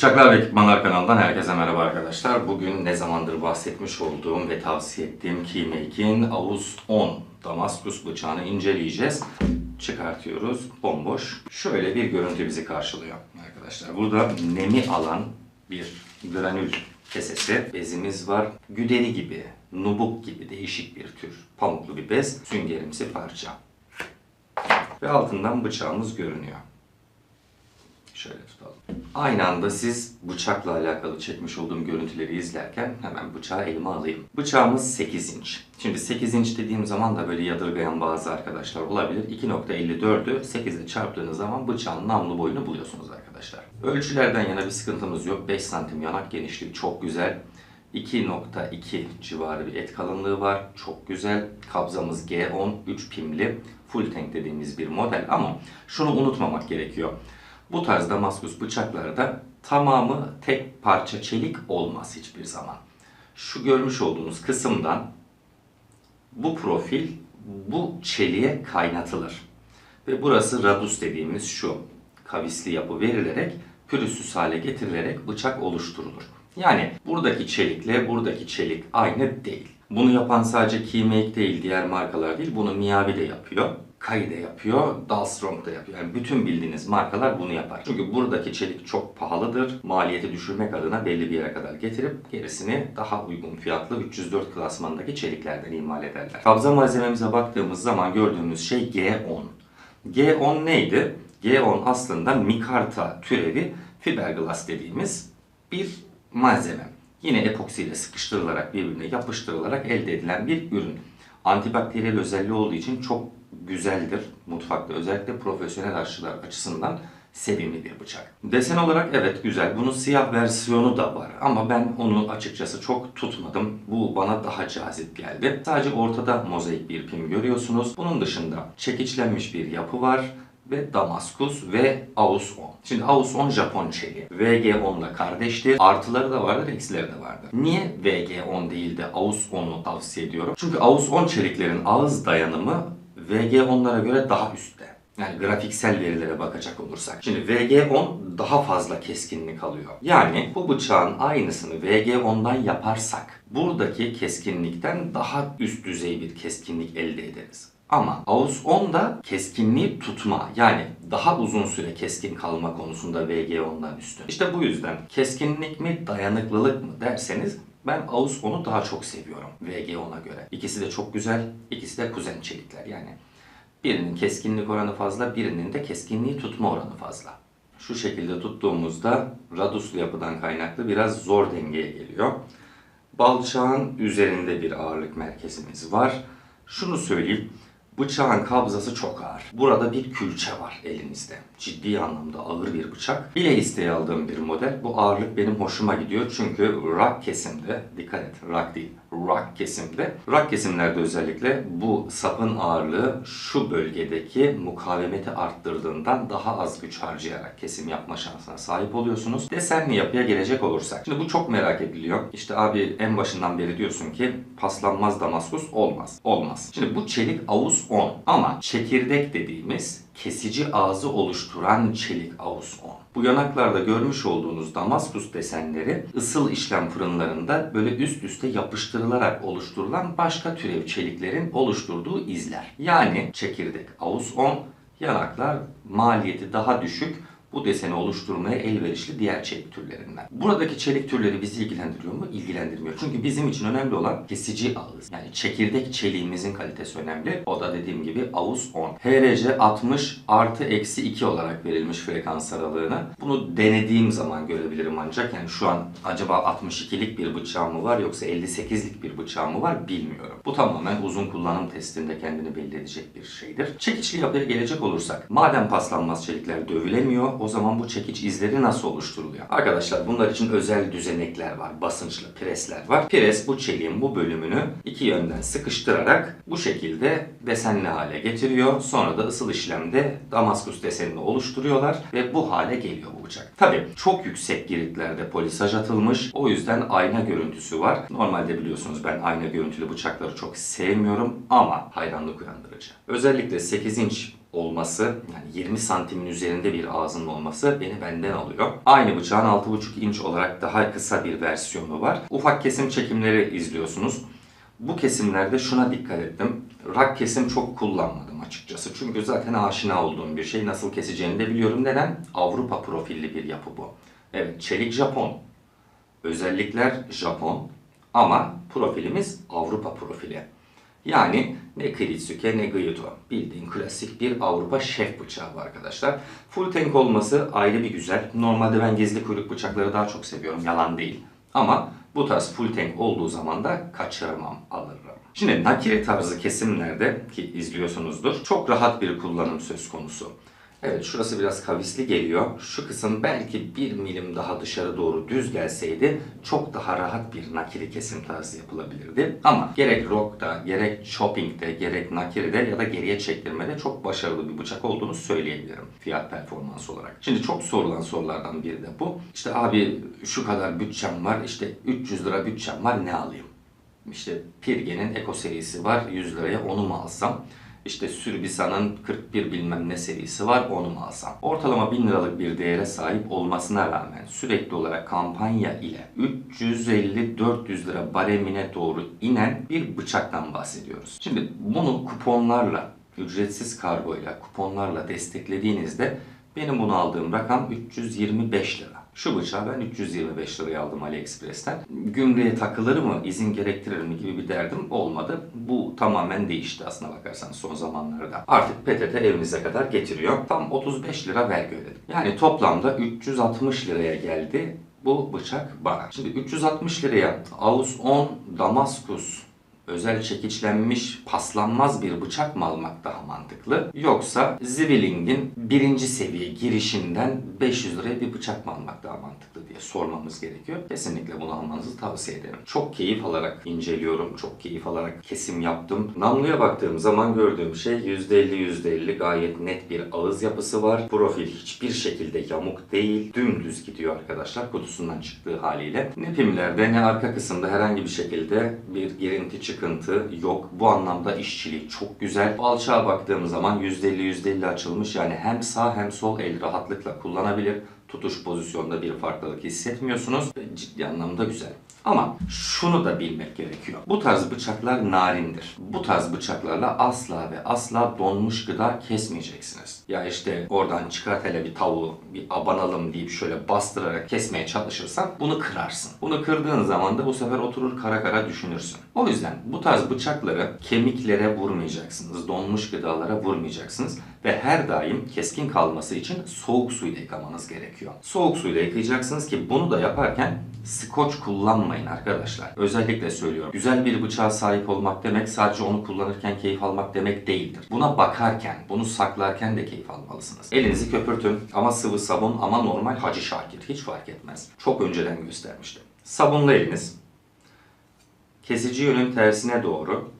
Bıçaklar ve Ekipmanlar kanalından herkese merhaba arkadaşlar. Bugün ne zamandır bahsetmiş olduğum ve tavsiye ettiğim Keymake'in Avuz 10 Damaskus bıçağını inceleyeceğiz. Çıkartıyoruz. Bomboş. Şöyle bir görüntü bizi karşılıyor arkadaşlar. Burada nemi alan bir granül kesesi. Bezimiz var. Güderi gibi, nubuk gibi değişik bir tür. Pamuklu bir bez. Süngerimsi parça. Ve altından bıçağımız görünüyor. Şöyle tutalım. Aynı anda siz bıçakla alakalı çekmiş olduğum görüntüleri izlerken hemen bıçağı elime alayım. Bıçağımız 8 inç. Şimdi 8 inç dediğim zaman da böyle yadırgayan bazı arkadaşlar olabilir. 2.54'ü 8 ile çarptığınız zaman bıçağın namlu boyunu buluyorsunuz arkadaşlar. Ölçülerden yana bir sıkıntımız yok. 5 santim yanak genişliği çok güzel. 2.2 civarı bir et kalınlığı var. Çok güzel. Kabzamız G10 3 pimli. Full tank dediğimiz bir model ama şunu unutmamak gerekiyor. Bu tarz Damaskus bıçaklarda tamamı tek parça çelik olmaz hiçbir zaman. Şu görmüş olduğunuz kısımdan bu profil bu çeliğe kaynatılır. Ve burası radus dediğimiz şu kavisli yapı verilerek pürüzsüz hale getirilerek bıçak oluşturulur. Yani buradaki çelikle buradaki çelik aynı değil. Bunu yapan sadece Keymake değil, diğer markalar değil. Bunu Miyabi de yapıyor. Kai de yapıyor, Dalstrong da yapıyor. Yani bütün bildiğiniz markalar bunu yapar. Çünkü buradaki çelik çok pahalıdır. Maliyeti düşürmek adına belli bir yere kadar getirip gerisini daha uygun fiyatlı 304 klasmandaki çeliklerden imal ederler. Kabza malzememize baktığımız zaman gördüğümüz şey G10. G10 neydi? G10 aslında mikarta türevi fiberglass dediğimiz bir malzeme. Yine epoksiyle sıkıştırılarak birbirine yapıştırılarak elde edilen bir ürün. Antibakteriyel özelliği olduğu için çok güzeldir mutfakta. Özellikle profesyonel aşçılar açısından sevimli bir bıçak. Desen olarak evet güzel. Bunun siyah versiyonu da var ama ben onu açıkçası çok tutmadım. Bu bana daha cazip geldi. Sadece ortada mozaik bir pim görüyorsunuz. Bunun dışında çekiçlenmiş bir yapı var ve Damaskus ve Aus 10. Şimdi Aus 10 Japon çeliği. VG10 ile kardeştir. Artıları da vardır, eksileri de vardır. Niye VG10 değil de Aus 10'u tavsiye ediyorum? Çünkü Aus 10 çeliklerin ağız dayanımı VG10'lara göre daha üstte. Yani grafiksel verilere bakacak olursak. Şimdi VG10 daha fazla keskinlik alıyor. Yani bu bıçağın aynısını VG10'dan yaparsak buradaki keskinlikten daha üst düzey bir keskinlik elde ederiz. Ama AUS 10'da keskinliği tutma yani daha uzun süre keskin kalma konusunda VG10'dan üstün. İşte bu yüzden keskinlik mi dayanıklılık mı derseniz ben AUS 10'u daha çok seviyorum VG10'a göre. İkisi de çok güzel, ikisi de kuzen çelikler yani. Birinin keskinlik oranı fazla, birinin de keskinliği tutma oranı fazla. Şu şekilde tuttuğumuzda raduslu yapıdan kaynaklı biraz zor dengeye geliyor. Balçağın üzerinde bir ağırlık merkezimiz var. Şunu söyleyeyim, bıçağın kabzası çok ağır. Burada bir külçe var elinizde. Ciddi anlamda ağır bir bıçak. Bile isteği aldığım bir model. Bu ağırlık benim hoşuma gidiyor çünkü rock kesimde, dikkat et rock değil, rock kesimde. Rock kesimlerde özellikle bu sapın ağırlığı şu bölgedeki mukavemeti arttırdığından daha az güç harcayarak kesim yapma şansına sahip oluyorsunuz. Desenli yapıya gelecek olursak. Şimdi bu çok merak ediliyor. İşte abi en başından beri diyorsun ki paslanmaz damaskus olmaz. Olmaz. Şimdi bu çelik avuz 10 ama çekirdek dediğimiz kesici ağzı oluşturan çelik avuz 10. Bu yanaklarda görmüş olduğunuz damaskus desenleri ısıl işlem fırınlarında böyle üst üste yapıştırılarak oluşturulan başka türev çeliklerin oluşturduğu izler. Yani çekirdek avuz 10, yanaklar maliyeti daha düşük bu deseni oluşturmaya elverişli diğer çelik türlerinden. Buradaki çelik türleri bizi ilgilendiriyor mu? İlgilendirmiyor. Çünkü bizim için önemli olan kesici ağız. Yani çekirdek çeliğimizin kalitesi önemli. O da dediğim gibi AUS 10. HRC 60 artı eksi 2 olarak verilmiş frekans aralığını. Bunu denediğim zaman görebilirim ancak. Yani şu an acaba 62'lik bir bıçağım mı var yoksa 58'lik bir bıçağım mı var bilmiyorum. Bu tamamen uzun kullanım testinde kendini belli edecek bir şeydir. Çekiçli yapıya gelecek olursak. Madem paslanmaz çelikler dövülemiyor o zaman bu çekiç izleri nasıl oluşturuluyor? Arkadaşlar bunlar için özel düzenekler var. Basınçlı presler var. Pres bu çeliğin bu bölümünü iki yönden sıkıştırarak bu şekilde desenli hale getiriyor. Sonra da ısıl işlemde damaskus desenini oluşturuyorlar ve bu hale geliyor bu bıçak. Tabi çok yüksek giritlerde polisaj atılmış. O yüzden ayna görüntüsü var. Normalde biliyorsunuz ben ayna görüntülü bıçakları çok sevmiyorum ama hayranlık uyandırıcı. Özellikle 8 inç olması yani 20 santimin üzerinde bir ağzının olması beni benden alıyor. Aynı bıçağın 6,5 inç olarak daha kısa bir versiyonu var. Ufak kesim çekimleri izliyorsunuz. Bu kesimlerde şuna dikkat ettim. Rak kesim çok kullanmadım açıkçası. Çünkü zaten aşina olduğum bir şey. Nasıl keseceğini de biliyorum. Neden? Avrupa profilli bir yapı bu. Evet, çelik Japon. Özellikler Japon ama profilimiz Avrupa profili. Yani ne Kiritsuke ne Gyuto. Bildiğin klasik bir Avrupa şef bıçağı bu arkadaşlar. Full tank olması ayrı bir güzel. Normalde ben gizli kuyruk bıçakları daha çok seviyorum. Yalan değil. Ama bu tarz full tank olduğu zaman da kaçırmam, alırım. Şimdi nakire tarzı kesimlerde ki izliyorsunuzdur çok rahat bir kullanım söz konusu. Evet şurası biraz kavisli geliyor. Şu kısım belki bir milim daha dışarı doğru düz gelseydi çok daha rahat bir nakiri kesim tarzı yapılabilirdi. Ama gerek rock'ta, gerek chopping'de, gerek nakiride ya da geriye çektirmede çok başarılı bir bıçak olduğunu söyleyebilirim fiyat performans olarak. Şimdi çok sorulan sorulardan biri de bu. İşte abi şu kadar bütçem var, işte 300 lira bütçem var ne alayım? İşte Pirge'nin Eko serisi var 100 liraya onu mu alsam? İşte Sürbisa'nın 41 bilmem ne serisi var onu mu alsam? Ortalama 1000 liralık bir değere sahip olmasına rağmen sürekli olarak kampanya ile 350-400 lira baremine doğru inen bir bıçaktan bahsediyoruz. Şimdi bunu kuponlarla, ücretsiz kargoyla, kuponlarla desteklediğinizde benim bunu aldığım rakam 325 lira. Şu bıçağı ben 325 liraya aldım AliExpress'ten. Gümrüğe takılır mı, izin gerektirir mi gibi bir derdim olmadı. Bu tamamen değişti aslına bakarsanız son zamanlarda. Artık PTT evinize kadar getiriyor. Tam 35 lira vergi ödedim. Yani toplamda 360 liraya geldi bu bıçak bana. Şimdi 360 liraya Aus 10 Damaskus özel çekiçlenmiş paslanmaz bir bıçak mı almak daha mantıklı? Yoksa Zwilling'in birinci seviye girişinden 500 liraya bir bıçak mı almak daha mantıklı diye sormamız gerekiyor. Kesinlikle bunu almanızı tavsiye ederim. Çok keyif alarak inceliyorum. Çok keyif alarak kesim yaptım. Namluya baktığım zaman gördüğüm şey %50 %50 gayet net bir ağız yapısı var. Profil hiçbir şekilde yamuk değil. Dümdüz gidiyor arkadaşlar kutusundan çıktığı haliyle. Ne pimlerde ne arka kısımda herhangi bir şekilde bir girinti çıkıntı yok. Bu anlamda işçiliği çok güzel. Alçağa baktığım zaman %50 %50 açılmış. Yani hem sağ hem sol el rahatlıkla kullanabilir. Tutuş pozisyonda bir farklılık hissetmiyorsunuz. Ciddi anlamda güzel. Ama şunu da bilmek gerekiyor. Bu tarz bıçaklar narindir. Bu tarz bıçaklarla asla ve asla donmuş gıda kesmeyeceksiniz. Ya işte oradan çıkart hele bir tavuğu bir abanalım deyip şöyle bastırarak kesmeye çalışırsan bunu kırarsın. Bunu kırdığın zaman da bu sefer oturur kara kara düşünürsün. O yüzden bu tarz bıçakları kemiklere vurmayacaksınız. Donmuş gıdalara vurmayacaksınız. Ve her daim keskin kalması için soğuk suyla yıkamanız gerekiyor. Soğuk suyla yıkayacaksınız ki bunu da yaparken skoç kullanmayın arkadaşlar. Özellikle söylüyorum. Güzel bir bıçağa sahip olmak demek sadece onu kullanırken keyif almak demek değildir. Buna bakarken, bunu saklarken de keyif almalısınız. Elinizi köpürtün ama sıvı sabun ama normal Hacı Şakir hiç fark etmez. Çok önceden göstermiştim. Sabunlu eliniz. Kesici yönün tersine doğru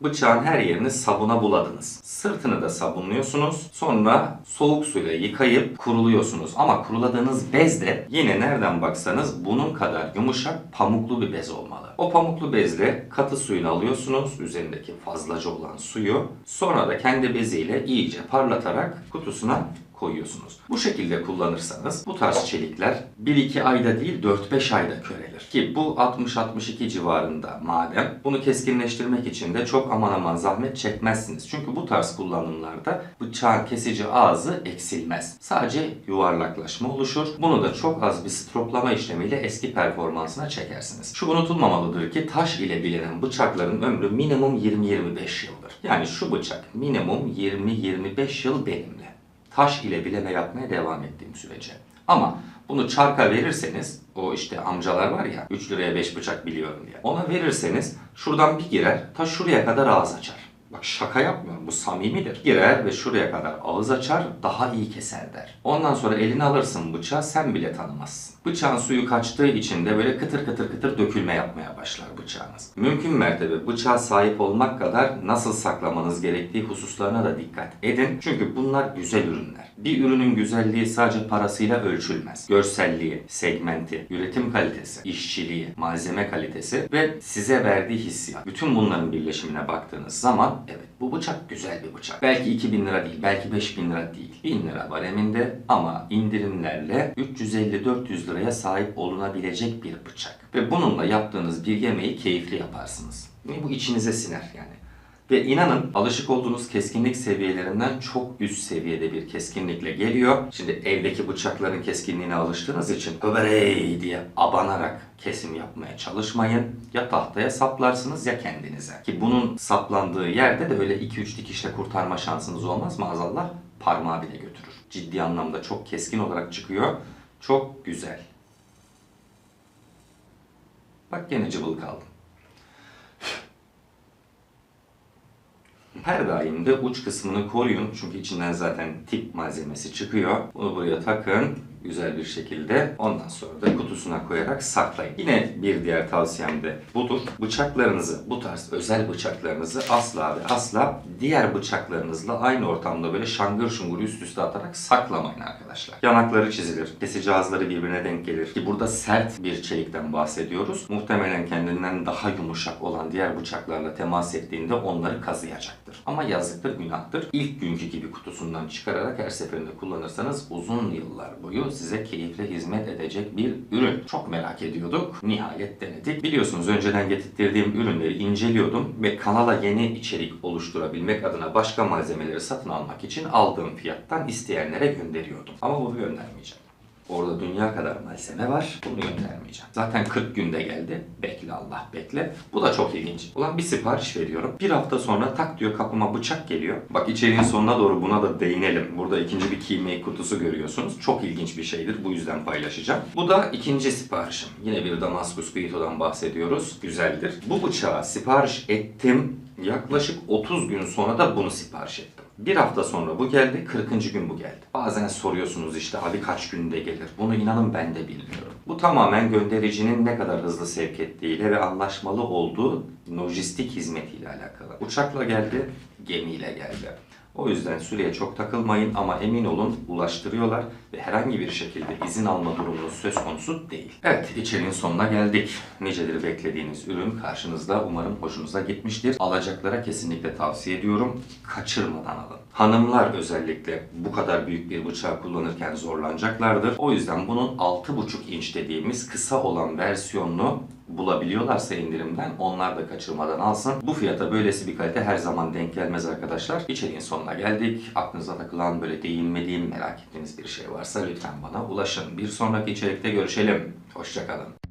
Bıçağın her yerini sabuna buladınız. Sırtını da sabunluyorsunuz. Sonra soğuk suyla yıkayıp kuruluyorsunuz. Ama kuruladığınız bez de yine nereden baksanız bunun kadar yumuşak pamuklu bir bez olmalı. O pamuklu bezle katı suyunu alıyorsunuz. Üzerindeki fazlaca olan suyu. Sonra da kendi beziyle iyice parlatarak kutusuna koyuyorsunuz. Bu şekilde kullanırsanız bu tarz çelikler 1-2 ayda değil 4-5 ayda körelir. Ki bu 60-62 civarında madem bunu keskinleştirmek için de çok aman aman zahmet çekmezsiniz. Çünkü bu tarz kullanımlarda bıçağın kesici ağzı eksilmez. Sadece yuvarlaklaşma oluşur. Bunu da çok az bir stroplama işlemiyle eski performansına çekersiniz. Şu unutulmamalıdır ki taş ile bilinen bıçakların ömrü minimum 20-25 yıldır. Yani şu bıçak minimum 20-25 yıl benimle taş ile bileme yapmaya devam ettiğim sürece. Ama bunu çarka verirseniz, o işte amcalar var ya 3 liraya 5 bıçak biliyorum diye. Ona verirseniz şuradan bir girer, ta şuraya kadar ağız açar. Bak şaka yapmıyorum bu samimidir. Girer ve şuraya kadar ağız açar daha iyi keser der. Ondan sonra elini alırsın bıçağı sen bile tanımazsın. Bıçağın suyu kaçtığı için de böyle kıtır kıtır kıtır dökülme yapmaya başlar bıçağınız. Mümkün mertebe bıçağa sahip olmak kadar nasıl saklamanız gerektiği hususlarına da dikkat edin. Çünkü bunlar güzel ürünler. Bir ürünün güzelliği sadece parasıyla ölçülmez. Görselliği, segmenti, üretim kalitesi, işçiliği, malzeme kalitesi ve size verdiği hissiyat. Bütün bunların birleşimine baktığınız zaman evet Bu bıçak güzel bir bıçak. Belki 2000 lira değil, belki 5000 lira değil. 1000 lira var eminde ama indirimlerle 350-400 liraya sahip olunabilecek bir bıçak. Ve bununla yaptığınız bir yemeği keyifli yaparsınız. Bu içinize siner yani. Ve inanın alışık olduğunuz keskinlik seviyelerinden çok üst seviyede bir keskinlikle geliyor. Şimdi evdeki bıçakların keskinliğine alıştığınız için öberey diye abanarak kesim yapmaya çalışmayın. Ya tahtaya saplarsınız ya kendinize. Ki bunun saplandığı yerde de öyle 2-3 dikişle kurtarma şansınız olmaz maazallah parmağı bile götürür. Ciddi anlamda çok keskin olarak çıkıyor. Çok güzel. Bak gene cıvıl kaldım. Her daim de uç kısmını koruyun çünkü içinden zaten tip malzemesi çıkıyor. Bunu buraya takın güzel bir şekilde. Ondan sonra da kutusuna koyarak saklayın. Yine bir diğer tavsiyem de budur. Bıçaklarınızı, bu tarz özel bıçaklarınızı asla ve asla diğer bıçaklarınızla aynı ortamda böyle şangır şungur üst üste atarak saklamayın arkadaşlar. Yanakları çizilir, kesici ağızları birbirine denk gelir. Ki burada sert bir çelikten bahsediyoruz. Muhtemelen kendinden daha yumuşak olan diğer bıçaklarla temas ettiğinde onları kazıyacaktır. Ama yazıktır, günahtır. İlk günkü gibi kutusundan çıkararak her seferinde kullanırsanız uzun yıllar boyu size keyifle hizmet edecek bir ürün. Çok merak ediyorduk. Nihayet denedik. Biliyorsunuz önceden getirttiğim ürünleri inceliyordum ve kanala yeni içerik oluşturabilmek adına başka malzemeleri satın almak için aldığım fiyattan isteyenlere gönderiyordum. Ama bunu göndermeyeceğim. Orada dünya kadar malzeme var. Bunu göndermeyeceğim. Zaten 40 günde geldi. Bekle Allah bekle. Bu da çok ilginç. Ulan bir sipariş veriyorum. Bir hafta sonra tak diyor kapıma bıçak geliyor. Bak içeriğin sonuna doğru buna da değinelim. Burada ikinci bir key kutusu görüyorsunuz. Çok ilginç bir şeydir. Bu yüzden paylaşacağım. Bu da ikinci siparişim. Yine bir Damaskus Guito'dan bahsediyoruz. Güzeldir. Bu bıçağı sipariş ettim. Yaklaşık 30 gün sonra da bunu sipariş ettim. Bir hafta sonra bu geldi, 40. gün bu geldi. Bazen soruyorsunuz işte abi kaç günde gelir? Bunu inanın ben de bilmiyorum. Bu tamamen göndericinin ne kadar hızlı sevk ettiğiyle ve anlaşmalı olduğu lojistik hizmetiyle alakalı. Uçakla geldi, gemiyle geldi. O yüzden süreye çok takılmayın ama emin olun ulaştırıyorlar ve herhangi bir şekilde izin alma durumunuz söz konusu değil. Evet içeriğin sonuna geldik. Nicedir beklediğiniz ürün karşınızda umarım hoşunuza gitmiştir. Alacaklara kesinlikle tavsiye ediyorum. Kaçırmadan alın. Hanımlar özellikle bu kadar büyük bir bıçağı kullanırken zorlanacaklardır. O yüzden bunun 6,5 inç dediğimiz kısa olan versiyonunu bulabiliyorlarsa indirimden onlar da kaçırmadan alsın. Bu fiyata böylesi bir kalite her zaman denk gelmez arkadaşlar. İçeriğin sonuna geldik. Aklınıza takılan böyle değinmediğim merak ettiğiniz bir şey varsa lütfen bana ulaşın. Bir sonraki içerikte görüşelim. Hoşçakalın.